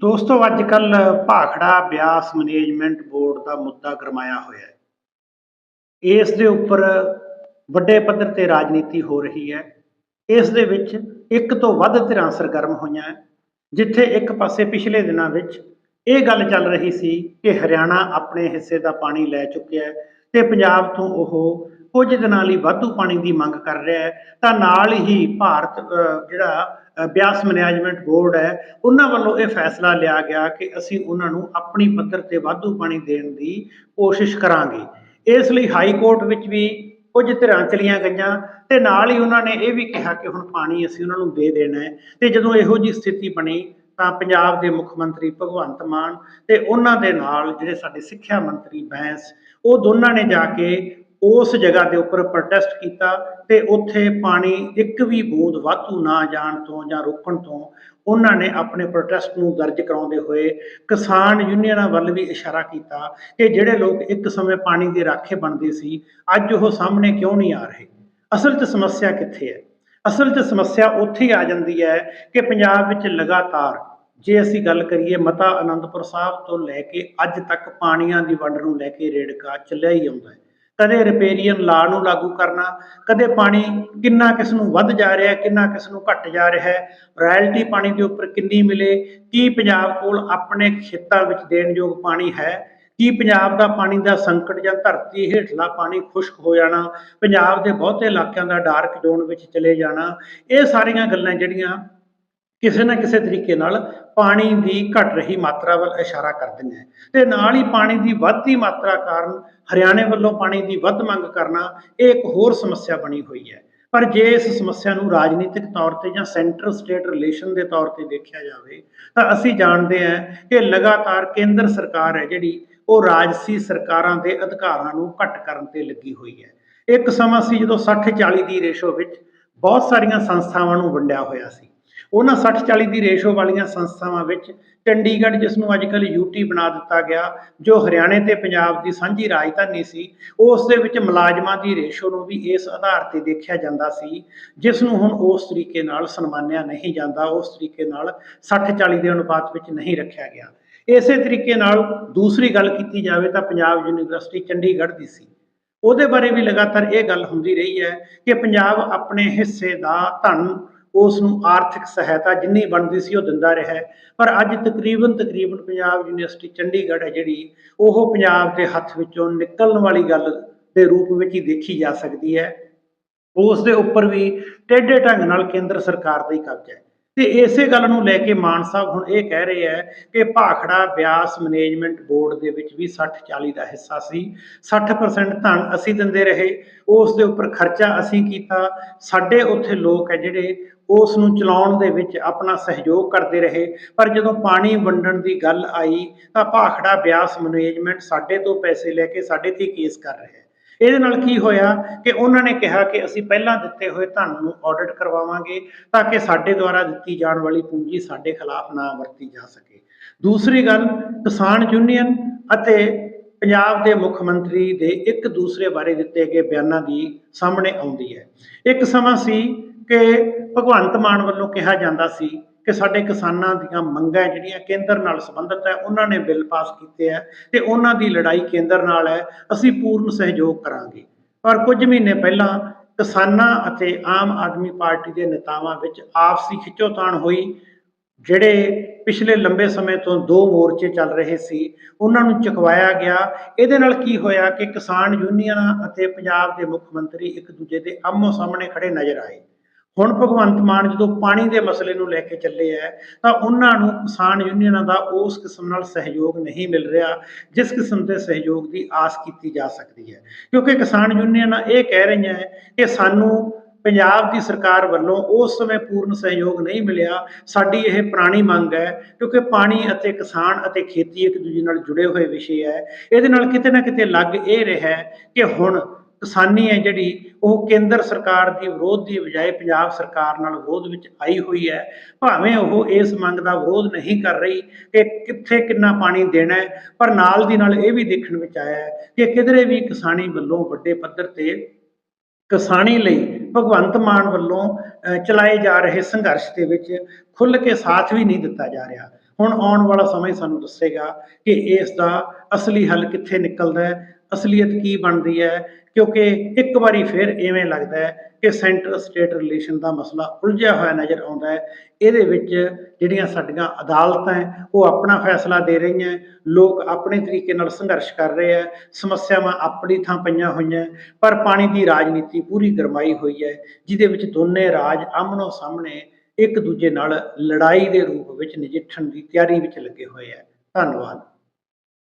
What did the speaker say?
ਦੋਸਤੋ ਅੱਜ ਕੱਲ ਭਾਖੜਾ ਬਿਆਸ ਮੈਨੇਜਮੈਂਟ ਬੋਰਡ ਦਾ ਮੁੱਦਾ ਗਰਮਾਇਆ ਹੋਇਆ ਹੈ। ਇਸ ਦੇ ਉੱਪਰ ਵੱਡੇ ਪੱਧਰ ਤੇ ਰਾਜਨੀਤੀ ਹੋ ਰਹੀ ਹੈ। ਇਸ ਦੇ ਵਿੱਚ ਇੱਕ ਤੋਂ ਵੱਧ ਧਿਰਾਂ ਸਰਗਰਮ ਹੋਈਆਂ ਹੈ, ਜਿੱਥੇ ਇੱਕ ਪਾਸੇ ਪਿਛਲੇ ਦਿਨਾਂ ਵਿੱਚ ਇਹ ਗੱਲ ਚੱਲ ਰਹੀ ਸੀ ਕਿ ਹਰਿਆਣਾ ਆਪਣੇ ਹਿੱਸੇ ਦਾ ਪਾਣੀ ਲੈ ਚੁੱਕਿਆ ਹੈ ਤੇ ਪੰਜਾਬ ਤੋਂ ਉਹ ਕੁਝ ਦਿਨਾਂ ਲਈ ਵਾਧੂ ਪਾਣੀ ਦੀ ਮੰਗ ਕਰ ਰਿਹਾ ਹੈ। ਤਾਂ ਨਾਲ ਹੀ ਭਾਰਤ ਜਿਹੜਾ ਬਿਆਸ ਮੈਨੇਜਮੈਂਟ ਬੋਰਡ ਹੈ, ਉਹਨਾਂ ਵੱਲੋਂ ਇਹ ਫੈਸਲਾ ਲਿਆ ਗਿਆ ਕਿ ਅਸੀਂ ਉਹਨਾਂ ਨੂੰ ਆਪਣੀ ਪੱਧਰ ਤੇ ਵਾਧੂ ਪਾਣੀ ਦੇਣ ਦੀ ਕੋਸ਼ਿਸ਼ ਕਰਾਂਗੇ। ਇਸ ਲਈ ਹਾਈ ਕੋਰਟ ਵਿੱਚ ਵੀ ਕੁਝ ਧਿਰਾਂ ਚਲੀਆਂ ਗਈਆਂ ਤੇ ਨਾਲ ਹੀ ਉਹਨਾਂ ਨੇ ਇਹ ਵੀ ਕਿਹਾ ਕਿ ਹੁਣ ਪਾਣੀ ਅਸੀਂ ਉਹਨਾਂ ਨੂੰ ਦੇ ਦੇਣਾ ਹੈ। ਤੇ ਜਦੋਂ ਇਹੋ ਜੀ ਸਥਿਤੀ ਬਣੀ, ਤਾਂ ਪੰਜਾਬ ਦੇ ਮੁੱਖ ਮੰਤਰੀ ਭਗਵੰਤ ਮਾਨ ਤੇ ਉਹਨਾਂ ਦੇ ਨਾਲ ਜਿਹੜੇ ਸਾਡੇ ਸਿੱਖਿਆ ਮੰਤਰੀ ਬੈਂਸ, ਉਹ ਦੋਨਾਂ ਨੇ ਜਾ ਕੇ ਉਸ ਜਗ੍ਹਾ ਦੇ ਉੱਪਰ ਪ੍ਰੋਟੈਸਟ ਕੀਤਾ ਤੇ ਉੱਥੇ ਪਾਣੀ ਇੱਕ ਵੀ ਬੂੰਦ ਵਾਧੂ ਨਾ ਜਾਣ ਤੋਂ ਜਾਂ ਰੋਕਣ ਤੋਂ ਉਹਨਾਂ ਨੇ ਆਪਣੇ ਪ੍ਰੋਟੈਸਟ ਨੂੰ ਦਰਜ ਕਰਾਉਂਦੇ ਹੋਏ ਕਿਸਾਨ ਯੂਨੀਅਨਾਂ ਵੱਲ ਵੀ ਇਸ਼ਾਰਾ ਕੀਤਾ ਕਿ ਜਿਹੜੇ ਲੋਕ ਇੱਕ ਸਮੇਂ ਪਾਣੀ ਦੇ ਰਾਖੇ ਬਣਦੇ ਸੀ, ਅੱਜ ਉਹ ਸਾਹਮਣੇ ਕਿਉਂ ਨਹੀਂ ਆ ਰਹੇ? ਅਸਲ 'ਚ ਸਮੱਸਿਆ ਕਿੱਥੇ ਹੈ? ਅਸਲ 'ਚ ਸਮੱਸਿਆ ਉੱਥੇ ਆ ਜਾਂਦੀ ਹੈ ਕਿ ਪੰਜਾਬ ਵਿੱਚ ਲਗਾਤਾਰ ਜੇ ਅਸੀਂ ਗੱਲ ਕਰੀਏ ਮਤਾ ਅਨੰਦਪੁਰ ਸਾਹਿਬ ਤੋਂ ਲੈ ਕੇ ਅੱਜ ਤੱਕ ਪਾਣੀਆਂ ਦੀ ਵੰਡ ਨੂੰ ਲੈ ਕੇ ਰੇੜਕਾ ਚੱਲਿਆ ਹੀ ਆਉਂਦਾ ਹੈ। ਕਦੇ ਰਿਪੇਰੀਅਨ ਲਾ ਨੂੰ ਲਾਗੂ ਕਰਨਾ, ਕਦੇ ਪਾਣੀ ਕਿੰਨਾ ਕਿਸ ਨੂੰ ਵੱਧ ਜਾ ਰਿਹਾ ਹੈ ਕਿੰਨਾ ਕਿਸ ਨੂੰ ਘਟ ਜਾ ਰਿਹਾ ਹੈ ਰਾਇਲਟੀ ਪਾਣੀ ਦੇ ਉੱਪਰ ਕਿੰਨੀ ਮਿਲੇ, ਕੀ ਪੰਜਾਬ ਕੋਲ ਆਪਣੇ ਖੇਤਾਂ ਵਿੱਚ ਦੇਣਯੋਗ ਪਾਣੀ ਹੈ, ਕੀ ਪੰਜਾਬ ਦਾ ਪਾਣੀ ਦਾ ਸੰਕਟ ਜਾਂ ਧਰਤੀ ਹੇਠਲਾ ਪਾਣੀ ਖੁਸ਼ਕ ਹੋ ਜਾਣਾ, ਪੰਜਾਬ ਦੇ ਬਹੁਤੇ ਇਲਾਕਿਆਂ ਦਾ ਡਾਰਕ ਜ਼ੋਨ ਵਿੱਚ ਚਲੇ ਜਾਣਾ, ਇਹ ਸਾਰੀਆਂ ਗੱਲਾਂ ਜਿਹੜੀਆਂ ਕਿਸੇ ਨਾ ਕਿਸੇ ਤਰੀਕੇ ਨਾਲ ਪਾਣੀ ਦੀ ਘਟ ਰਹੀ ਮਾਤਰਾ ਵੱਲ ਇਸ਼ਾਰਾ ਕਰਦੀਆਂ ਹੈ ਤੇ ਨਾਲ ਹੀ ਪਾਣੀ ਦੀ ਵੱਧਦੀ ਮਾਤਰਾ ਕਾਰਨ ਹਰਿਆਣੇ ਵੱਲੋਂ ਪਾਣੀ ਦੀ ਵੱਧ ਮੰਗ ਕਰਨਾ ਇਹ ਇੱਕ ਹੋਰ ਸਮੱਸਿਆ ਬਣੀ ਹੋਈ ਹੈ। ਪਰ ਜੇ ਇਸ ਸਮੱਸਿਆ ਨੂੰ ਰਾਜਨੀਤਿਕ ਤੌਰ ਤੇ ਜਾਂ ਸੈਂਟਰ ਸਟੇਟ ਰਿਲੇਸ਼ਨ ਦੇ ਤੌਰ ਤੇ ਦੇਖਿਆ ਜਾਵੇ, ਤਾਂ ਅਸੀਂ ਜਾਣਦੇ ਹਾਂ ਕਿ ਲਗਾਤਾਰ ਕੇਂਦਰ ਸਰਕਾਰ ਹੈ ਜਿਹੜੀ ਉਹ ਰਾਜਸੀ ਸਰਕਾਰਾਂ ਦੇ ਅਧਿਕਾਰਾਂ ਨੂੰ ਘੱਟ ਕਰਨ ਤੇ ਲੱਗੀ ਹੋਈ ਹੈ। ਇੱਕ ਸਮਾਂ ਸੀ ਜਦੋਂ 60 40 ਦੀ ਰੇਸ਼ੋ ਵਿੱਚ ਬਹੁਤ ਸਾਰੀਆਂ ਸੰਸਥਾਵਾਂ ਨੂੰ ਵੰਡਿਆ ਹੋਇਆ ਸੀ। ਉਹਨਾਂ 60 40 ਦੀ ਰੇਸ਼ੋ ਵਾਲੀਆਂ ਸੰਸਥਾਵਾਂ ਵਿੱਚ ਚੰਡੀਗੜ੍ਹ, ਜਿਸ ਨੂੰ ਅੱਜ ਕੱਲ੍ਹ ਯੂਟੀ ਬਣਾ ਦਿੱਤਾ ਗਿਆ, ਜੋ ਹਰਿਆਣੇ ਤੇ ਪੰਜਾਬ ਦੀ ਸਾਂਝੀ ਰਾਜਧਾਨੀ ਸੀ, ਉਸ ਦੇ ਵਿੱਚ ਮੁਲਾਜ਼ਮਾਂ ਦੀ ਰੇਸ਼ੋ ਨੂੰ ਵੀ ਇਸ ਆਧਾਰ ਤੇ ਦੇਖਿਆ ਜਾਂਦਾ ਸੀ, ਜਿਸ ਨੂੰ ਹੁਣ ਉਸ ਤਰੀਕੇ ਨਾਲ ਸਨਮਾਨਿਆ ਨਹੀਂ ਜਾਂਦਾ, ਉਸ ਤਰੀਕੇ ਨਾਲ 60 40 ਦੇ ਅਨੁਪਾਤ ਵਿੱਚ ਨਹੀਂ ਰੱਖਿਆ ਗਿਆ। ਇਸੇ ਤਰੀਕੇ ਨਾਲ ਦੂਸਰੀ ਗੱਲ ਕੀਤੀ ਜਾਵੇ ਤਾਂ ਪੰਜਾਬ ਯੂਨੀਵਰਸਿਟੀ ਚੰਡੀਗੜ੍ਹ ਦੀ ਸੀ। ਉਹਦੇ ਬਾਰੇ ਵੀ ਲਗਾਤਾਰ ਇਹ ਗੱਲ ਹੁੰਦੀ ਰਹੀ ਹੈ ਕਿ ਪੰਜਾਬ ਆਪਣੇ ਹਿੱਸੇ ਦਾ ਧਨ ਉਸ ਨੂੰ ਆਰਥਿਕ ਸਹਾਇਤਾ ਜਿੰਨੀ ਬਣਦੀ ਸੀ ਉਹ ਦਿੰਦਾ ਰਿਹਾ ਪਰ ਅੱਜ ਤਕਰੀਬਨ ਤਕਰੀਬਨ ਪੰਜਾਬ ਯੂਨੀਵਰਸਿਟੀ ਚੰਡੀਗੜ੍ਹ ਹੈ ਜਿਹੜੀ, ਉਹ ਪੰਜਾਬ ਦੇ ਹੱਥ ਵਿੱਚੋਂ ਨਿਕਲਣ ਵਾਲੀ ਗੱਲ ਦੇ ਰੂਪ ਵਿੱਚ ਹੀ ਦੇਖੀ ਜਾ ਸਕਦੀ ਹੈ। ਉਸ ਦੇ ਉੱਪਰ ਵੀ ਟੇਢੇ ਢੰਗ ਨਾਲ ਕੇਂਦਰ ਸਰਕਾਰ ਦਾ ਹੀ ਕਬਜ਼ਾ ਹੈ। ਤੇ ਇਸੇ ਗੱਲ ਨੂੰ ਲੈ ਕੇ ਮਾਨ ਸਾਹਿਬ ਹੁਣ ਇਹ ਕਹਿ ਰਹੇ ਹੈ ਕਿ ਭਾਖੜਾ ਬਿਆਸ ਮੈਨੇਜਮੈਂਟ ਬੋਰਡ ਦੇ ਵਿੱਚ ਵੀ 60 40 ਦਾ ਹਿੱਸਾ ਸੀ 60% ਧਨ ਅਸੀਂ ਦਿੰਦੇ ਰਹੇ, ਉਸ ਦੇ ਉੱਪਰ ਖਰਚਾ ਅਸੀਂ ਕੀਤਾ, ਸਾਡੇ ਉੱਥੇ ਲੋਕ ਹੈ ਜਿਹੜੇ ਉਸ ਨੂੰ ਚਲਾਉਣ ਦੇ ਵਿੱਚ ਆਪਣਾ ਸਹਿਯੋਗ ਕਰਦੇ ਰਹੇ, ਪਰ ਜਦੋਂ ਪਾਣੀ ਵੰਡਣ ਦੀ ਗੱਲ ਆਈ ਤਾਂ ਭਾਖੜਾ ਬਿਆਸ ਮੈਨੇਜਮੈਂਟ ਸਾਡੇ ਤੋਂ ਪੈਸੇ ਲੈ ਕੇ ਸਾਡੇ ਤੇ ਕੇਸ ਕਰ ਰਿਹਾ ਇਹਦੇ ਨਾਲ ਕੀ ਹੋਇਆ ਕਿ ਉਹਨਾਂ ਨੇ ਕਿਹਾ ਕਿ ਅਸੀਂ ਪਹਿਲਾਂ ਦਿੱਤੇ ਹੋਏ ਧਨ ਨੂੰ ਆਡਿਟ ਕਰਵਾਵਾਂਗੇ ਤਾਂ ਕਿ ਸਾਡੇ ਦੁਆਰਾ ਦਿੱਤੀ ਜਾਣ ਵਾਲੀ ਪੂੰਜੀ ਸਾਡੇ ਖਿਲਾਫ ਨਾ ਵਰਤੀ ਜਾ ਸਕੇ। ਦੂਸਰੀ ਗੱਲ, ਕਿਸਾਨ ਯੂਨੀਅਨ ਅਤੇ ਪੰਜਾਬ ਦੇ ਮੁੱਖ ਮੰਤਰੀ ਦੇ ਇੱਕ ਦੂਸਰੇ ਬਾਰੇ ਦਿੱਤੇ ਗਏ ਬਿਆਨਾਂ ਦੀ ਸਾਹਮਣੇ ਆਉਂਦੀ ਹੈ। ਇੱਕ ਸਮਾਂ ਸੀ ਕਿ ਭਗਵੰਤ ਮਾਨ ਵੱਲੋਂ ਕਿਹਾ ਜਾਂਦਾ ਸੀ ਕਿ ਸਾਡੇ ਕਿਸਾਨਾਂ ਦੀਆਂ ਮੰਗਾਂ ਜਿਹੜੀਆਂ ਕੇਂਦਰ ਨਾਲ ਸੰਬੰਧਿਤ ਹੈ, ਉਹਨਾਂ ਨੇ ਬਿੱਲ ਪਾਸ ਕੀਤੇ ਹੈ ਤੇ ਉਹਨਾਂ ਦੀ ਲੜਾਈ ਕੇਂਦਰ ਨਾਲ ਹੈ, ਅਸੀਂ ਪੂਰਨ ਸਹਿਯੋਗ ਕਰਾਂਗੇ। ਪਰ ਕੁਝ ਮਹੀਨੇ ਪਹਿਲਾਂ ਕਿਸਾਨਾਂ ਅਤੇ ਆਮ ਆਦਮੀ ਪਾਰਟੀ ਦੇ ਨੇਤਾਵਾਂ ਵਿੱਚ ਆਪਸੀ ਖਿੱਚੋਤਾਣ ਹੋਈ, ਜਿਹੜੇ ਪਿਛਲੇ ਲੰਬੇ ਸਮੇਂ ਤੋਂ ਦੋ ਮੋਰਚੇ ਚੱਲ ਰਹੇ ਸੀ, ਉਹਨਾਂ ਨੂੰ ਚੁਕਵਾਇਆ ਗਿਆ। ਇਹਦੇ ਨਾਲ ਕੀ ਹੋਇਆ ਕਿ ਕਿਸਾਨ ਯੂਨੀਅਨਾਂ ਅਤੇ ਪੰਜਾਬ ਦੇ ਮੁੱਖ ਮੰਤਰੀ ਇੱਕ ਦੂਜੇ ਦੇ ਆਮੋ ਸਾਹਮਣੇ ਖੜੇ ਨਜ਼ਰ ਆਏ। ਹੁਣ ਭਗਵੰਤ ਮਾਨ ਜਦੋਂ ਪਾਣੀ ਦੇ ਮਸਲੇ ਨੂੰ ਲੈ ਕੇ ਚੱਲੇ ਹੈ ਤਾਂ ਉਹਨਾਂ ਨੂੰ ਕਿਸਾਨ ਯੂਨੀਅਨਾਂ ਦਾ ਉਸ ਕਿਸਮ ਨਾਲ ਸਹਿਯੋਗ ਨਹੀਂ ਮਿਲ ਰਿਹਾ, ਜਿਸ ਕਿਸਮ ਦੇ ਸਹਿਯੋਗ ਦੀ ਆਸ ਕੀਤੀ ਜਾ ਸਕਦੀ ਹੈ। ਕਿਉਂਕਿ ਕਿਸਾਨ ਯੂਨੀਅਨਾਂ ਇਹ ਕਹਿ ਰਹੀਆਂ ਕਿ ਸਾਨੂੰ ਪੰਜਾਬ ਦੀ ਸਰਕਾਰ ਵੱਲੋਂ ਉਸ ਸਮੇਂ ਪੂਰਨ ਸਹਿਯੋਗ ਨਹੀਂ ਮਿਲਿਆ। ਸਾਡੀ ਇਹ ਪੁਰਾਣੀ ਮੰਗ ਹੈ, ਕਿਉਂਕਿ ਪਾਣੀ ਅਤੇ ਕਿਸਾਨ ਅਤੇ ਖੇਤੀ ਇੱਕ ਦੂਜੇ ਨਾਲ ਜੁੜੇ ਹੋਏ ਵਿਸ਼ੇ ਹੈ। ਇਹਦੇ ਨਾਲ ਕਿਤੇ ਨਾ ਕਿਤੇ ਲੱਗ ਇਹ ਰਿਹਾ ਕਿ ਹੁਣ ਕਿਸਾਨੀ ਹੈ ਜਿਹੜੀ ਉਹ ਕੇਂਦਰ ਸਰਕਾਰ ਦੀ ਵਿਰੋਧ ਦੀ ਬਜਾਏ ਪੰਜਾਬ ਸਰਕਾਰ ਨਾਲ ਵਿਰੋਧ ਵਿੱਚ ਆਈ ਹੋਈ ਹੈ। ਭਾਵੇਂ ਉਹ ਇਸ ਮੰਗ ਦਾ ਵਿਰੋਧ ਨਹੀਂ ਕਰ ਰਹੀ ਕਿ ਕਿੱਥੇ ਕਿੰਨਾ ਪਾਣੀ ਦੇਣਾ ਹੈ ਪਰ ਨਾਲ ਦੀ ਨਾਲ ਇਹ ਵੀ ਦੇਖਣ ਵਿੱਚ ਆਇਆ ਹੈ ਕਿ ਕਿਧਰੇ ਵੀ ਕਿਸਾਨੀ ਵੱਲੋਂ ਵੱਡੇ ਪੱਧਰ ਤੇ ਕਿਸਾਨੀ ਲਈ ਭਗਵੰਤ ਮਾਨ ਵੱਲੋਂ ਅ, ਚਲਾਏ ਜਾ ਰਹੇ ਸੰਘਰਸ਼ ਦੇ ਵਿੱਚ ਖੁੱਲ੍ਹ ਕੇ ਸਾਥ ਵੀ ਨਹੀਂ ਦਿੱਤਾ ਜਾ ਰਿਹਾ। ਹੁਣ ਆਉਣ ਵਾਲਾ ਸਮਾਂ ਸਾਨੂੰ ਦੱਸੇਗਾ ਕਿ ਇਸ ਦਾ ਅਸਲੀ ਹੱਲ ਕਿੱਥੇ ਨਿਕਲਦਾ ਹੈ ਅਸਲੀਅਤ ਕੀ ਬਣਦੀ ਹੈ? ਕਿਉਂਕਿ ਇੱਕ ਵਾਰੀ ਫਿਰ ਐਵੇਂ ਲੱਗਦਾ ਹੈ ਕਿ ਸੈਂਟਰ ਸਟੇਟ ਰਿਲੇਸ਼ਨ ਦਾ ਮਸਲਾ ਉਲਝਿਆ ਹੋਇਆ ਨਜ਼ਰ ਆਉਂਦਾ ਹੈ। ਇਹਦੇ ਵਿੱਚ ਜਿਹੜੀਆਂ ਸਾਡੀਆਂ ਅਦਾਲਤਾਂ ਉਹ ਆਪਣਾ ਫੈਸਲਾ ਦੇ ਰਹੀਆਂ ਲੋਕ ਆਪਣੇ ਤਰੀਕੇ ਨਾਲ ਸੰਘਰਸ਼ ਕਰ ਰਹੇ ਹੈ। ਸਮੱਸਿਆਵਾਂ ਆਪਣੀ ਥਾਂ ਪਈਆਂ ਹੋਈਆਂ ਪਰ ਪਾਣੀ ਦੀ ਰਾਜਨੀਤੀ ਪੂਰੀ ਗਰਮਾਈ ਹੋਈ ਹੈ, ਜਿਹਦੇ ਵਿੱਚ ਦੋਨੇ ਰਾਜ ਆਮਣੋ ਸਾਹਮਣੇ ਇੱਕ ਦੂਜੇ ਨਾਲ ਲੜਾਈ ਦੇ ਰੂਪ ਵਿੱਚ ਨਜਿੱਠਣ ਦੀ ਤਿਆਰੀ ਵਿੱਚ ਲੱਗੇ ਹੋਏ ਹੈ। ਧੰਨਵਾਦ।